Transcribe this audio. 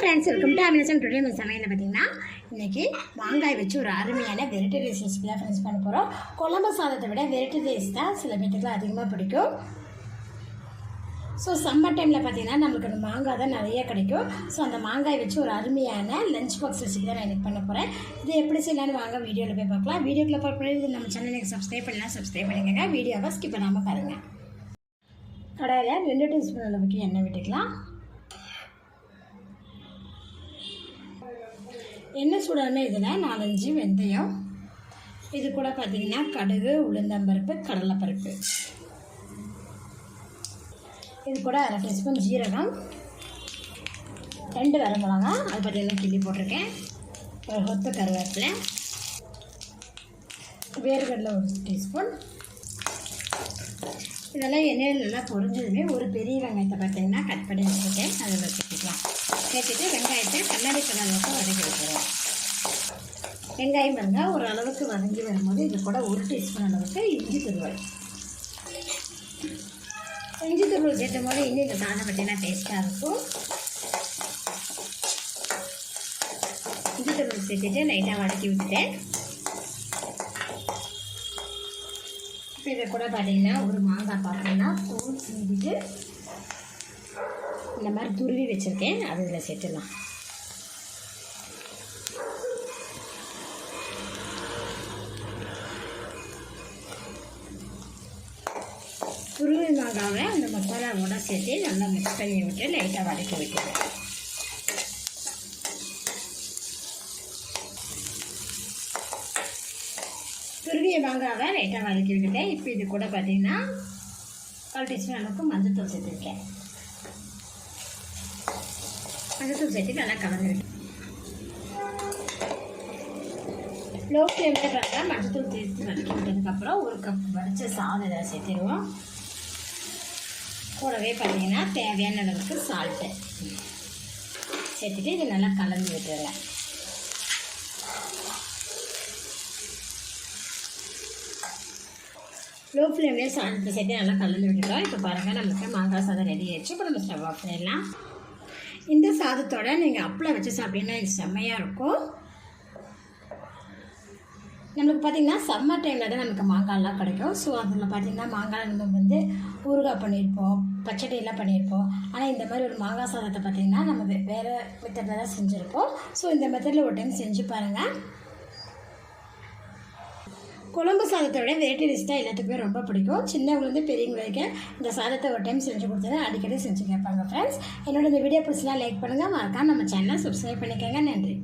Friends welcome to அமினசன் today நம்ம சமையலில் பார்த்தீங்கன்னா இன்றைக்கி மாங்காய் வச்சு ஒரு அருமையான வெரைட்டி ரைஸ் ரெசிபி தான் ஃப்ரெண்ட்ஸ் பண்ண போகிறோம் குழம்பு சாதத்தை விட வெரைட்டி ரைஸ் தான் சில பேர்த்துக்குலாம் அதிகமாக பிடிக்கும். ஸோ சம்மர் டைமில் பார்த்தீங்கன்னா நம்மளுக்கு அந்த மாங்காய் தான் நிறைய கிடைக்கும். ஸோ அந்த மாங்காய் வச்சு ஒரு அருமையான லஞ்ச் பாக்ஸ் ரெசிபி தான் நான் எனக்கு பண்ண போகிறேன் இது எப்படி செய்யலாம்னு வாங்க வீடியோவில் போய் பார்க்கலாம். வீடியோக்குள்ள பார்க்கும்போது நம்ம சேனலுக்கு சப்ஸ்கிரைப் பண்ணலாம். சப்ஸ்கிரைப் பண்ணிக்கோங்க. வீடியோவை ஸ்கிப் பண்ணாமல் பாருங்கள் கடையில் ரெண்டு டீஸ்பூன் அளவுக்கு எண்ணெய் விட்டுக்கலாம். எண்ணெய் சூடான இதில் நாலஞ்சு வெந்தயம். இது கூட பார்த்தீங்கன்னா கடுகு உளுந்தம்பருப்பு கடலைப்பருப்பு. இது கூட அரை டீஸ்பூன் ஜீரகம். ரெண்டு வரமிளகா அது பார்த்தீங்கன்னா கிள்ளி போட்டிருக்கேன். ஒரு கொத்த கருவேப்பிலை. வேர்கடலை ஒரு டீஸ்பூன். இதெல்லாம் எண்ணெயில் நல்லா பொரிஞ்சதுமே ஒரு பெரிய வெங்காயத்தை பார்த்தீங்கன்னா கட் பண்ணி வச்சுருக்கேன். அதை வச்சுக்கலாம். சேர்த்துட்டு வெங்காயத்தை கண்ணாடி கலருக்கு வதக்கி வைக்கிறோம் வெங்காயம் வந்தால் ஒரு அளவுக்கு வதங்கி வரும்போது இது கூட ஒரு டீஸ்பூன் அளவுக்கு இஞ்சி துருவல். இஞ்சி துருவல் சேர்த்தும் போது இன்னும் இந்த சாதம் பட்டினா டேஸ்ட்டாக இருக்கும். இஞ்சி துருவல் சேர்த்துட்டு லைட்டாக வதக்கி விட்டுட்டேன். இப்போ இதை கூட பார்த்தீங்கன்னா ஒரு மாங்காய் பார்த்தீங்கன்னா தூள் இந்த மாதிரி துருவி வச்சுருக்கேன். அது இதில் சேர்த்துடலாம். துருவி மாங்காவை அந்த மசாலாவோட சேர்த்து நல்லா மிக்ஸ் பண்ணி விட்டு லைட்டாக வதக்கி வைக்கிறேன் துருவிய மாங்காவை லைட்டாக வதக்கி விட்டுட்டேன். இப்போ இது கூட பார்த்திங்கன்னா கால் டீஸ்பூன் அளவுக்கு மஞ்சத்தூள் சேர்த்துருக்கேன். மஞ்சத்தூள் சேர்த்து நல்லா கலந்து லோ ஃப்ளேமில் பார்த்தா மஞ்சத்தூள் சேர்த்து வதக்கி விட்டதுக்கப்புறம் ஒரு கப் வடித்த சாதம் இதை சேர்த்துருவோம் கூடவே பார்த்தீங்கன்னா தேவையான அளவுக்கு சால்ட்டு சேர்த்துட்டு இதை நல்லா கலந்து விட்டுறேன் லோ ஃப்ளேம்லேயே சால்ட்டு சேர்த்து நல்லா கலந்து விட்டுட்டோம் இப்போ பாருங்கள் நமக்கு மாங்காய் சாதம் ரெடி ஆயிடுச்சு இப்போ நம்ம ஸ்டவ் ஆஃப் பண்ணிடலாம் இந்த சாதத்தோட நீங்கள் அப்பளம் வச்சு சாப்பிட்டீங்கன்னா இது செம்மையாக இருக்கும். நம்மளுக்கு பார்த்திங்கன்னா சம்மர் டைமில் தான் நமக்கு மாங்காய்லாம் கிடைக்கும். ஸோ அதில் பார்த்திங்கன்னா மாங்காய் நம்ம வந்து ஊறுகாய் பண்ணியிருப்போம் பச்சடியெல்லாம் பண்ணியிருப்போம். ஆனால் இந்த மாதிரி ஒரு மாங்காய் சாதத்தை பார்த்திங்கன்னா நம்ம வேறு மெத்தடில் தான் செஞ்சுருப்போம். ஸோ இந்த மெத்தடில் ஒரு டைம் செஞ்சு பாருங்கள் குழம்பு சாதத்தை விட வெரைட்டி ரைஸ்ட்டாக எல்லாத்துக்குமே ரொம்ப பிடிக்கும். சின்னவங்கலேருந்து பெரியவங்க வரைக்கும் இந்த சாதத்தை ஒரு டைம் செஞ்சு கொடுத்தது அடிக்கடி செஞ்சு கேட்பாங்க ஃப்ரெண்ட்ஸ் என்னோட இந்த வீடியோ பிடிச்சலாம் லைக் பண்ணுங்கள் மறக்காம நம்ம சேனலை சப்ஸ்கிரைப் பண்ணிக்கோங்க. நன்றி.